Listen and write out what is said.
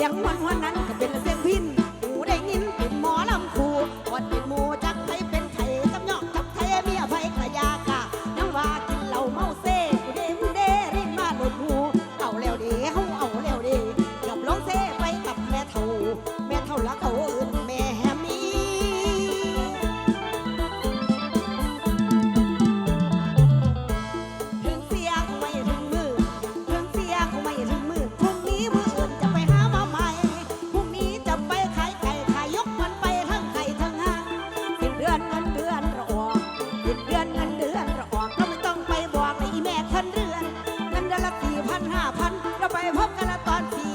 สียงวันวันนั้นก็เป็นเสียงพินหูได้ยินเป็นหมอลำคูวันเป็นหมูจักไผเป็นไข่กับยอกกับไทยเมียไผกระยากะยังว่ากินเหล้าเมาเซ่กูเด้กูเด้รินมาหลุดหูเอาแล้วดี ไปพบกันละตอนสี่